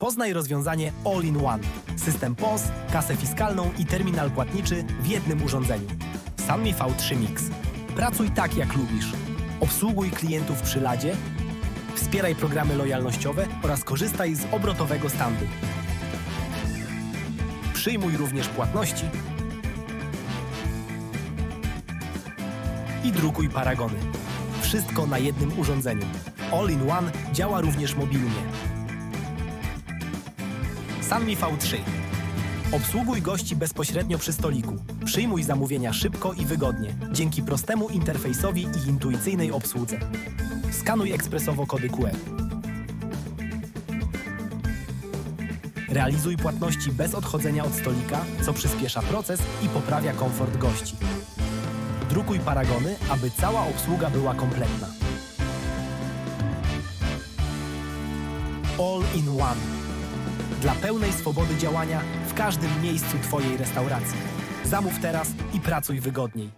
Poznaj rozwiązanie All-in-One. System POS, kasę fiskalną i terminal płatniczy w jednym urządzeniu. Sanmi V3 Mix. Pracuj tak, jak lubisz. Obsługuj klientów przy ladzie, wspieraj programy lojalnościowe oraz korzystaj z obrotowego standu. Przyjmuj również płatności i drukuj paragony. Wszystko na jednym urządzeniu. All-in-One działa również mobilnie. Sanmi V3. Obsługuj gości bezpośrednio przy stoliku. Przyjmuj zamówienia szybko i wygodnie, dzięki prostemu interfejsowi i intuicyjnej obsłudze. Skanuj ekspresowo kody QR. Realizuj płatności bez odchodzenia od stolika, co przyspiesza proces i poprawia komfort gości. Drukuj paragony, aby cała obsługa była kompletna. All in one. Dla pełnej swobody działania w każdym miejscu Twojej restauracji. Zamów teraz i pracuj wygodniej.